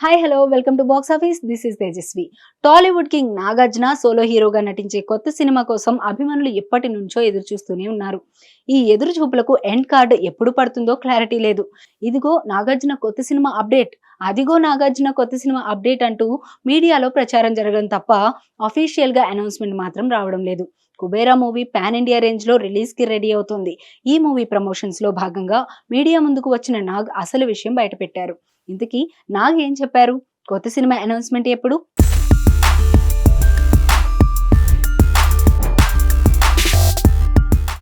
Hi hello welcome to box office this is Tejaswi Tollywood king Nagarjuna solo హీరోగా నటించే కొత్త cinema కోసం అభిమానులు ఎప్పటి నుంచో ఎదురు చూస్తూనే ఉన్నారు. ఈ ఎదురు చూపులకు ఎండ్ కార్డు ఎప్పుడు పడుతుందో క్లారిటీ లేదు. ఇదిగో నాగార్జున కొత్త సినిమా అప్డేట్ అదిగో నాగార్జున కొత్త సినిమా అప్డేట్ అంటూ మీడియాలో ప్రచారం జరగడం తప్ప అఫీషియల్గా అనౌన్స్మెంట్ మాత్రం రావడం లేదు. కుబేరా మూవీ పాన్ ఇండియా రేంజ్లో రిలీజ్కి రెడీ అవుతుంది. ఈ మూవీ ప్రమోషన్స్లో భాగంగా మీడియా ముందుకు వచ్చిన నాగ్ అసలు విషయం బయటపెట్టారు. ఇంతకీ నాగ్ ఏం చెప్పారు? కొత్త సినిమా అనౌన్స్మెంట్ ఎప్పుడు?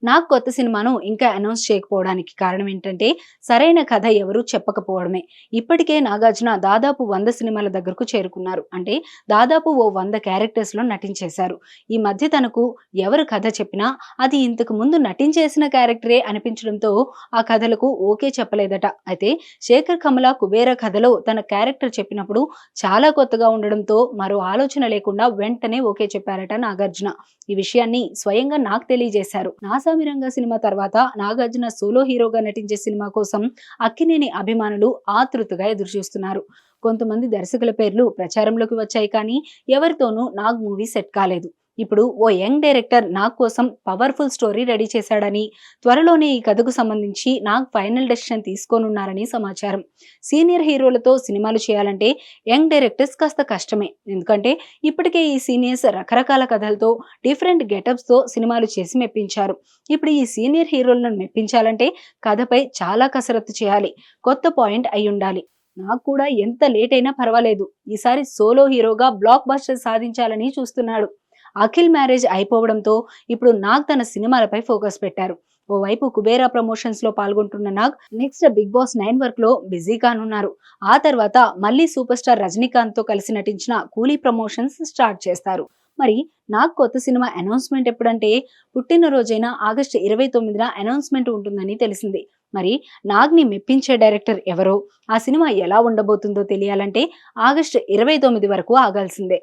నాకు కొత్త సినిమాను ఇంకా అనౌన్స్ చేయకపోవడానికి కారణం ఏంటంటే సరైన కథ ఎవరూ చెప్పకపోవడమే. ఇప్పటికే నాగార్జున దాదాపు వంద సినిమాల దగ్గరకు చేరుకున్నారు. అంటే దాదాపు ఓ వంద క్యారెక్టర్స్లో నటించేశారు. ఈ మధ్య తనకు ఎవరు కథ చెప్పినా అది ఇంతకు ముందు నటించేసిన క్యారెక్టరే అనిపించడంతో ఆ కథలకు ఓకే చెప్పలేదట. అయితే శేఖర్ కమల కుబేర కథలో తన క్యారెక్టర్ చెప్పినప్పుడు చాలా కొత్తగా ఉండడంతో మరో ఆలోచన లేకుండా వెంటనే ఓకే చెప్పారట నాగార్జున. ఈ విషయాన్ని స్వయంగా నాకు తెలియజేశారు. నాసా నాసామిరంగ సినిమా తర్వాత నాగార్జున సోలో హీరోగా నటించే సినిమా కోసం అక్కినేని అభిమానులు ఆతృతగా ఎదురుచూస్తున్నారు. కొంతమంది దర్శకుల పేర్లు ప్రచారంలోకి వచ్చాయి కానీ ఎవరితోనూ నాగ్ మూవీ సెట్ కాలేదు. ఇప్పుడు ఓ యంగ్ డైరెక్టర్ నాగ్ కోసం పవర్ఫుల్ స్టోరీ రెడీ చేశాడని త్వరలోనే ఈ కథకు సంబంధించి నాగ్ ఫైనల్ డెసిషన్ తీసుకోనున్నారని సమాచారం. సీనియర్ హీరోలతో సినిమాలు చేయాలంటే యంగ్ డైరెక్టర్స్ కాస్త కష్టమే. ఎందుకంటే ఇప్పటికే ఈ సీనియర్స్ రకరకాల కథలతో డిఫరెంట్ గెటప్స్తో సినిమాలు చేసి మెప్పించారు. ఇప్పుడు ఈ సీనియర్ హీరోలను మెప్పించాలంటే కథపై చాలా కసరత్తు చేయాలి. కొత్త పాయింట్ అయి ఉండాలి. నాకు కూడా ఎంత లేట్ అయినా పర్వాలేదు. ఈసారి సోలో హీరోగా బ్లాక్ బస్టర్ సాధించాలని చూస్తున్నాడు. అఖిల్ మ్యారేజ్ అయిపోవడంతో ఇప్పుడు నాగ్ తన సినిమాలపై ఫోకస్ పెట్టారు. ఓవైపు కుబేరా ప్రమోషన్స్లో పాల్గొంటున్న Nag next big boss nine వర్క్లో బిజీ కానున్నారు. ఆ తర్వాత మళ్ళీ సూపర్ స్టార్ రజనీకాంత్తో కలిసి నటించిన కూలీ ప్రమోషన్స్ స్టార్ట్ చేస్తారు. మరి నాకు కొత్త సినిమా అనౌన్స్మెంట్ ఎప్పుడంటే పుట్టినరోజైన ఆగస్టు ఇరవై తొమ్మిదిన అనౌన్స్మెంట్ ఉంటుందని తెలిసింది. మరి నాగ్ని మెప్పించే డైరెక్టర్ ఎవరో? ఆ సినిమా ఎలా ఉండబోతుందో తెలియాలంటే ఆగస్టు ఇరవై తొమ్మిది వరకు ఆగాల్సిందే.